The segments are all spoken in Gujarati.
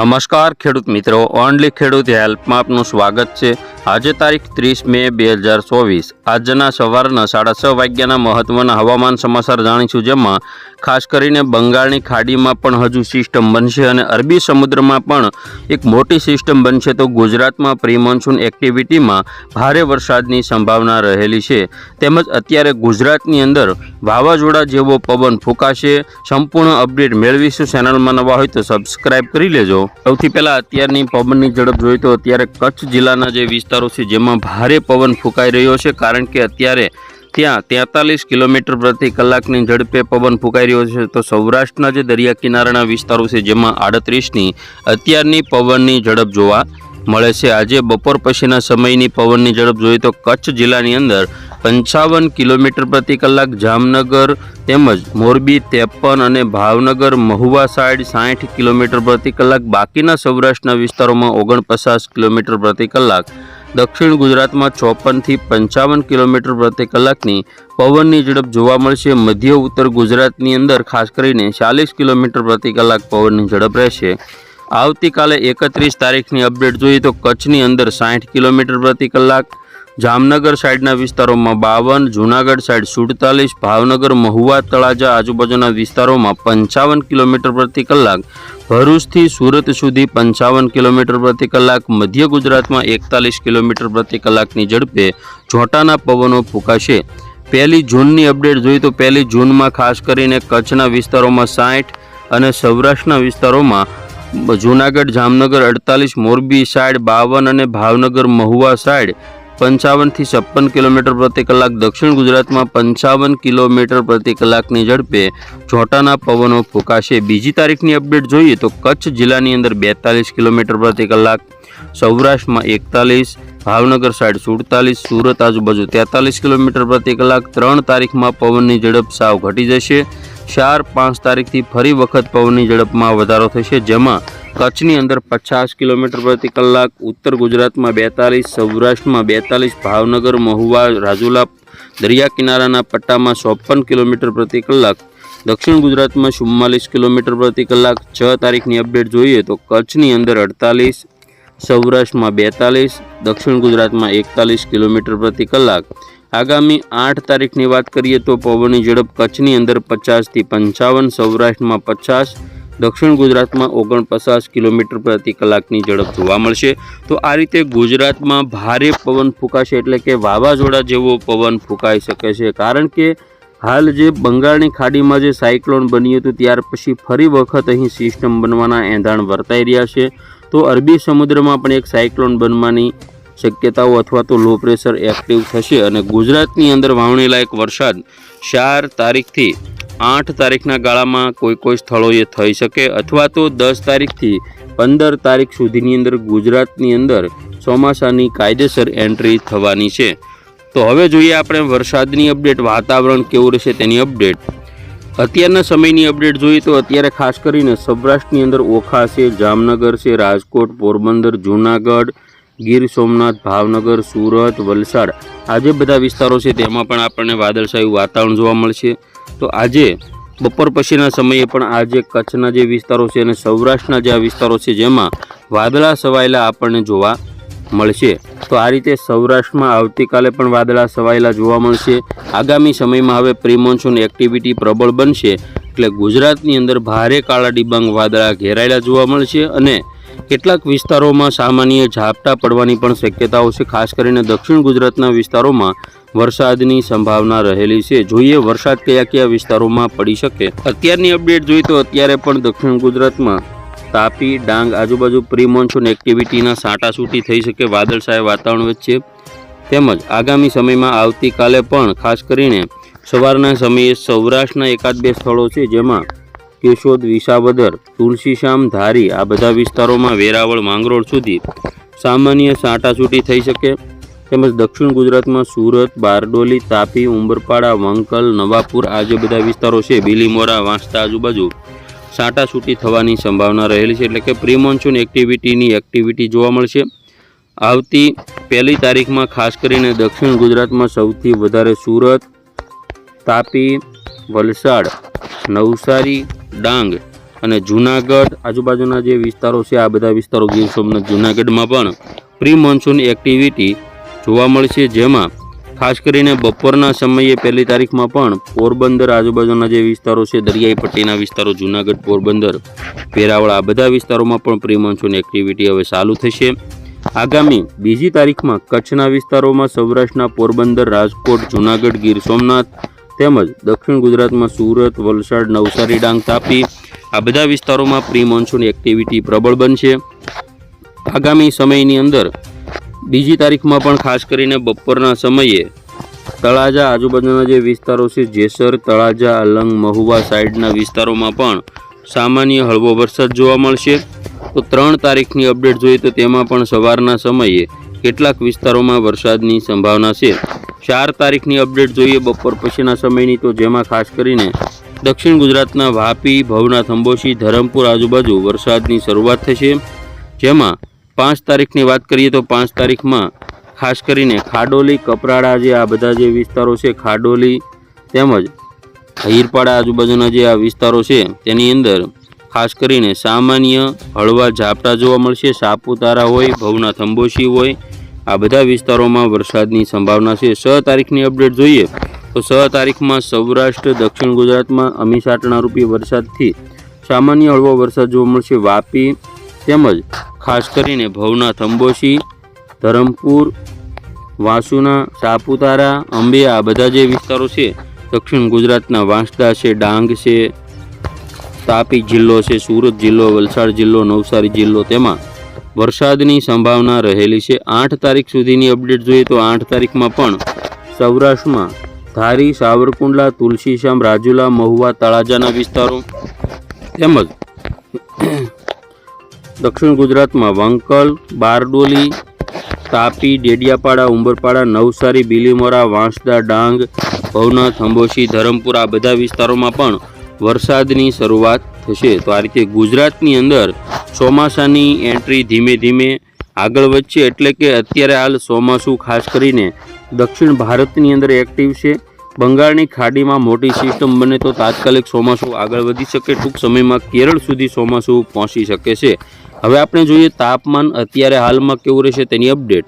નમસ્કાર, ખેડૂત મિત્રો. ઓનલી ખેડૂત હેલ્પમાં આપનું સ્વાગત છે. આજે તારીખ ત્રીસ મે બે હજાર ચોવીસ. આજના સવારના સાડા છ વાગ્યાના મહત્વના હવામાન સમાચાર જાણીશું જેમાં ખાસ કરીને બંગાળની ખાડીમાં પણ હજુ સિસ્ટમ બનશે અને અરબી સમુદ્રમાં પણ એક મોટી સિસ્ટમ બનશે તો ગુજરાતમાં પ્રી મોન્સૂન એક્ટિવિટીમાં ભારે વરસાદની સંભાવના રહેલી છે. તેમજ અત્યારે ગુજરાતની અંદર વાવાઝોડા જેવો પવન ફૂંકાશે. સંપૂર્ણ અપડેટ મેળવીશું. ચેનલમાં નવા હોય તો સબસ્ક્રાઈબ કરી લેજો. સૌથી પહેલાં અત્યારની પવનની ઝડપ જોઈએ તો અત્યારે કચ્છ જિલ્લાના જે વિસ્તારો છે, જેમાં ભારે પવન ફૂંકાઈ રહ્યો છે, કારણ કે અત્યારે ત્યાં તેતાલીસ કિલોમીટર પ્રતિ કલાકની ઝડપે પવન ફૂંકાઈ રહ્યો છે. તો સૌરાષ્ટ્રના જે દરિયા કિનારાના વિસ્તારો છે, જેમાં આડત્રીસની અત્યારની પવનની ઝડપ જોવા મળે છે. આજે બપોર પછીના સમયની પવનની ઝડપ જોઈએ તો કચ્છ જિલ્લાની અંદર પંચાવન કિલોમીટર પ્રતિ કલાક જામનગર તેમજ મોરબી ત્રેપન અને ભાવનગર મહુવા સાઈડ સાઠ કિલોમીટર પ્રતિ કલાક. બાકીના સૌરાષ્ટ્રના વિસ્તારોમાં ઓગણપચાસ કિલોમીટર પ્રતિ કલાક. દક્ષિણ ગુજરાતમાં ચોપનથી પંચાવન કિલોમીટર પ્રતિ કલાકની પવનની ઝડપ જોવા મળશે. મધ્ય, ઉત્તર ગુજરાતની અંદર ખાસ કરીને ચાલીસ કિલોમીટર પ્રતિ કલાક પવનની ઝડપ રહેશે. આવતીકાલે એકત્રીસ તારીખની અપડેટ જોઈએ તો કચ્છની અંદર સાઠ કિલોમીટર પ્રતિ કલાક જામનગર સાઈડના વિસ્તારોમાં બાવન, જૂનાગઢ સાઈડ સુડતાલીસ, ભાવનગર, મહુવા, તળાજા આજુબાજુના વિસ્તારોમાં પંચાવન કિલોમીટર પ્રતિ કલાક, ભરૂચથી સુરત સુધી પંચાવન કિલોમીટર પ્રતિ કલાક, મધ્ય ગુજરાતમાં એકતાલીસ કિલોમીટર પ્રતિ કલાકની ઝડપે જોટાના પવનો ફૂંકાશે. પહેલી જૂનની અપડેટ જોઈએ તો પહેલી જૂનમાં ખાસ કરીને કચ્છના વિસ્તારોમાં સાઠ અને સૌરાષ્ટ્રના વિસ્તારોમાં જૂનાગઢ, જામનગર અડતાલીસ, મોરબી સાઈડ બાવન અને ભાવનગર, મહુવા સાઈડ પંચાવનથી છપ્પન કિલોમીટર પ્રતિ કલાક દક્ષિણ ગુજરાતમાં પંચાવન કિલોમીટર પ્રતિ કલાકની ઝડપે જોટાના પવનો ફૂંકાશે. બીજી તારીખની અપડેટ જોઈએ તો કચ્છ જિલ્લાની અંદર બેતાલીસ કિલોમીટર પ્રતિ કલાક, સૌરાષ્ટ્રમાં એકતાલીસ, ભાવનગર સાઈડ સુડતાલીસ, સુરત આજુબાજુ તેતાલીસ કિલોમીટર પ્રતિ કલાક. ત્રણ તારીખમાં પવનની ઝડપ સાવ ઘટી જશે. ચાર પાંચ તારીખથી ફરી વખત પવનની ઝડપમાં વધારો થશે, જેમાં કચ્છની અંદર પચાસ કિલોમીટર પ્રતિ કલાક, ઉત્તર ગુજરાતમાં બેતાલીસ, સૌરાષ્ટ્રમાં બેતાલીસ, ભાવનગર, મહુવા, રાજુલા, દરિયા કિનારાના પટ્ટામાં ચોપન કિલોમીટર પ્રતિ કલાક, દક્ષિણ ગુજરાતમાં ચુમ્માલીસ કિલોમીટર પ્રતિ કલાક. છ તારીખની અપડેટ જોઈએ તો કચ્છની અંદર અડતાલીસ, સૌરાષ્ટ્રમાં બેતાલીસ, દક્ષિણ ગુજરાતમાં એકતાલીસ કિલોમીટર પ્રતિ કલાક. આગામી આઠ તારીખની વાત કરીએ તો પવનની ઝડપ કચ્છની અંદર પચાસથી પંચાવન, સૌરાષ્ટ્રમાં પચાસ, દક્ષિણ ગુજરાતમાં ઓગણપચાસ કિલોમીટર પ્રતિ કલાકની ઝડપ જોવા મળશે. તો આ રીતે ગુજરાતમાં ભારે પવન ફૂંકાશે એટલે કે વાવાઝોડા જેવો પવન ફૂંકાઈ શકે છે. કારણ કે હાલ જે બંગાળની ખાડીમાં જે સાયક્લોન બન્યું હતું, ત્યાર પછી ફરી વખત અહીં સિસ્ટમ બનવાના એંધાણ વર્તાઈ રહ્યા છે. તો અરબી સમુદ્રમાં પણ એક સાયક્લોન બનવાની શક્યતાઓ અથવા તો લો પ્રેશર એક્ટિવ થશે અને ગુજરાતની અંદર વાવણી લાયક વરસાદ ચાર તારીખથી આઠ તારીખના ગાળામાં કોઈ કોઈ સ્થળોએ થઈ શકે અથવા તો દસ તારીખથી પંદર તારીખ સુધીની અંદર ગુજરાતની અંદર ચોમાસાની કાયદેસર એન્ટ્રી થવાની છે. તો હવે જોઈએ આપણે વરસાદની અપડેટ વાતાવરણ કેવું રહેશે તેની અપડેટ અત્યારના સમયની અપડેટ જોઈએ તો અત્યારે ખાસ કરીને સૌરાષ્ટ્રની અંદર ઓખા છે, જામનગર છે, રાજકોટ, પોરબંદર, જૂનાગઢ ગીર સોમનાથ, ભાવનગર, સુરત, વલસાડ આ જે બધા વિસ્તારો છે તેમાં પણ આપણને વાદળછાયું વાતાવરણ જોવા મળશે. તો આજે બપોર પછીના સમયે પણ આજે કચ્છના જે વિસ્તારો છે અને સૌરાષ્ટ્રના જે આ વિસ્તારો છે જેમાં વાદળા સવાયેલા આપણને જોવા મળશે. તો આ રીતે સૌરાષ્ટ્રમાં આવતીકાલે પણ વાદળા સવાયેલા જોવા મળશે. આગામી સમયમાં હવે પ્રિમોન્સૂન એક્ટિવિટી પ્રબળ બનશે. એટલે ગુજરાતની અંદર ભારે કાળા ડિબાંગ વાદળા ઘેરાયેલા જોવા મળશે અને કેટલાક વિસ્તારોમાં સામાન્ય ઝાપટા પડવાની પણ શક્યતાઓ છે, ખાસ કરીને દક્ષિણ ગુજરાતના વિસ્તારોમાં વરસાદની સંભાવના રહેલી છે. જોઈએ વરસાદ કયા કયા વિસ્તારોમાં પડી શકે. અત્યારની અપડેટ જોઈએ તો અત્યારે પણ દક્ષિણ ગુજરાતમાં તાપી, ડાંગ, આજુબાજુ પ્રી મોન્સૂન એક્ટિવિટીના સાંટાસૂટી થઈ શકે વાદળછાયા વાતાવરણ વચ્ચે. તેમજ આગામી સમયમાં આવતીકાલે પણ ખાસ કરીને સવારના સમયે સૌરાષ્ટ્રના એકાદ બે સ્થળો છે જેમાં કેશોદ, વિસાવદર તુલસીશામ ધારી આ બધા વિસ્તારોમાં વેરાવળ, માંગરોળ સુધી સામાન્ય સાંટાસૂટી થઈ શકે. તેમજ દક્ષિણ ગુજરાતમાં સુરત, બારડોલી, તાપી, ઉંબરપાડા, વંકલ, નવાપુર આ જે બધા વિસ્તારો છે, બીલીમોરા વાંસતા આજુબાજુ છાંટાછૂટી થવાની સંભાવના રહેલી છે. એટલે કે પ્રી મોન્સૂન એક્ટિવિટીની એક્ટિવિટી જોવા મળશે. આવતી પહેલી તારીખમાં ખાસ કરીને દક્ષિણ ગુજરાતમાં સૌથી વધારે સુરત, તાપી, વલસાડ, નવસારી ડાંગ અને જૂનાગઢ આજુબાજુના જે વિસ્તારો છે, આ બધા વિસ્તારો ગીર સોમનાથ, જૂનાગઢમાં પણ પ્રી મોન્સૂન એક્ટિવિટી જોવા મળશે. જેમાં ખાસ કરીને બપોરના સમયે પહેલી તારીખમાં પણ પોરબંદર આજુબાજુના જે વિસ્તારો છે, દરિયાઈ પટ્ટીના વિસ્તારો, જૂનાગઢ, પોરબંદર, વેરાવળ, આ બધા વિસ્તારોમાં પણ પ્રી મોન્સૂન એક્ટિવિટી હવે ચાલુ થશે. આગામી બીજી તારીખમાં કચ્છના વિસ્તારોમાં સૌરાષ્ટ્રના પોરબંદર, રાજકોટ, જૂનાગઢ, ગીર સોમનાથ તેમજ દક્ષિણ ગુજરાતમાં સુરત, વલસાડ, નવસારી, ડાંગ, તાપી આ બધા વિસ્તારોમાં પ્રી મોન્સૂન એક્ટિવિટી પ્રબળ બનશે. આગામી સમયની અંદર બીજી તારીખમાં પણ ખાસ કરીને બપોરના સમયે તળાજા આજુબાજુના જે વિસ્તારો છે, જેસર, તળાજા, અલંગ, મહુવા સાઈડના વિસ્તારોમાં પણ સામાન્ય હળવો વરસાદ જોવા મળશે. તો ત્રણ તારીખની અપડેટ જોઈએ તો તેમાં પણ સવારના સમયે કેટલાક વિસ્તારોમાં વરસાદની સંભાવના છે. ચાર તારીખની અપડેટ જોઈએ બપોર પછીના સમયની તો જેમાં ખાસ કરીને દક્ષિણ ગુજરાતના વાપી, ભવનાથ, અંબોશી, ધરમપુર આજુબાજુ વરસાદની શરૂઆત થશે. જેમાં પાંચ તારીખની વાત કરીએ તો પાંચ તારીખમાં ખાસ કરીને ખાડોલી, કપરાડા જે આ બધા જે વિસ્તારો છે, ખાડોલી તેમજ હૈરપાડા આજુબાજુના જે આ વિસ્તારો છે, તેની અંદર ખાસ કરીને સામાન્ય હળવા ઝાપટા જોવા મળશે. સાપુતારા હોય, ભવનાથ, અંબોશી હોય આ બધા વિસ્તારોમાં વરસાદની સંભાવના છે. છ તારીખની અપડેટ જોઈએ તો છ તારીખમાં સૌરાષ્ટ્ર, દક્ષિણ ગુજરાતમાં અમીસાટણા રૂપી વરસાદથી સામાન્ય હળવો વરસાદ જોવા મળશે. વાપી તેમજ ખાસ કરીને ભવનાથ, અંબોશી, ધરમપુર, વાસુના, સાપુતારા, અંબે આ બધા જે વિસ્તારો છે, દક્ષિણ ગુજરાતના વાંસદા છે, ડાંગ છે, તાપી જિલ્લો છે, સુરત જિલ્લો, વલસાડ જિલ્લો, નવસારી જિલ્લો તેમાં વરસાદની સંભાવના રહેલી છે. આઠ તારીખ સુધીની અપડેટ જોઈએ તો આઠ તારીખમાં પણ સૌરાષ્ટ્રમાં ધારી, સાવરકુંડલા તુલસીશ્યામ રાજુલા, મહુવા, તળાજાના વિસ્તારો તેમજ દક્ષિણ ગુજરાતમાં વંકલ, બારડોલી, તાપી, ડેડિયાપાડા, ઉંબરપાડા, નવસારી, બીલીમોરા, વાંસદા, ડાંગ, ભવનાથ, અંબોશી, ધરમપુર આ બધા વિસ્તારોમાં પણ વરસાદની શરૂઆત થશે. તો આ રીતે ગુજરાતની અંદર ચોમાસાની એન્ટ્રી ધીમે ધીમે આગળ વધશે. એટલે કે અત્યારે હાલ ચોમાસું ખાસ કરીને દક્ષિણ ભારતની અંદર એક્ટિવ છે. બંગાળની ખાડીમાં મોટી સિસ્ટમ બને તો તાત્કાલિક ચોમાસું આગળ વધી શકે. ટૂંક સમયમાં કેરળ સુધી ચોમાસું પહોંચી શકે છે. હવે આપણે જોઈએ તાપમાન અત્યારે હાલમાં કેવું રહેશે તેની અપડેટ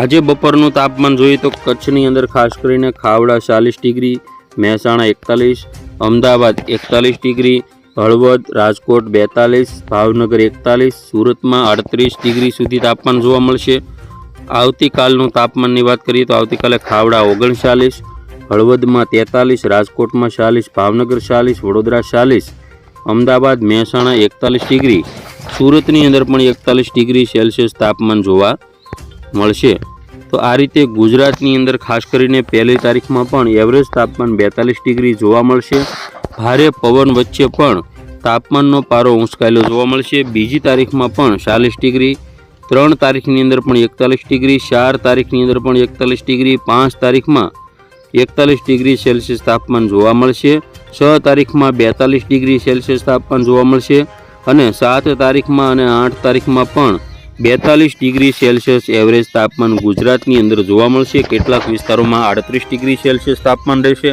આજે બપોરનું તાપમાન જોઈએ તો કચ્છની અંદર ખાસ કરીને ખાવડા ચાલીસ ડિગ્રી, મહેસાણા એકતાલીસ, અમદાવાદ એકતાલીસ ડિગ્રી હળવદ, રાજકોટ બેતાલીસ, ભાવનગર એકતાલીસ, સુરતમાં અડત્રીસ ડિગ્રી સુધી તાપમાન જોવા મળશે. આવતીકાલનું તાપમાનની વાત કરીએ તો આવતીકાલે ખાવડા ઓગણચાલીસ, હળવદમાં તેતાલીસ, રાજકોટમાં ચાલીસ, ભાવનગર ચાલીસ, વડોદરા ચાલીસ, અમદાવાદ, મહેસાણા એકતાલીસ ડિગ્રી, સુરતની અંદર પણ એકતાલીસ ડિગ્રી સેલ્સિયસ તાપમાન જોવા મળશે. તો આ રીતે ગુજરાતની અંદર ખાસ કરીને પહેલી તારીખમાં પણ એવરેજ તાપમાન બેતાલીસ ડિગ્રી જોવા મળશે. ભારે પવન વચ્ચે પણ તાપમાનનો પારો ઊંચકાયેલો જોવા મળશે. બીજી તારીખમાં પણ ચાલીસ ડિગ્રી, ત્રણ તારીખની અંદર પણ એકતાલીસ ડિગ્રી, ચાર તારીખની અંદર પણ એકતાલીસ ડિગ્રી, પાંચ તારીખમાં એકતાલીસ ડિગ્રી સેલ્સિયસ તાપમાન જોવા મળશે. છ તારીખમાં બેતાલીસ ડિગ્રી સેલ્સિયસ તાપમાન જોવા મળશે અને સાત તારીખમાં અને આઠ તારીખમાં પણ બેતાલીસ ડિગ્રી સેલ્સિયસ એવરેજ તાપમાન ગુજરાતની અંદર જોવા મળશે. કેટલાક વિસ્તારોમાં આડત્રીસ ડિગ્રી સેલ્સિયસ તાપમાન રહેશે.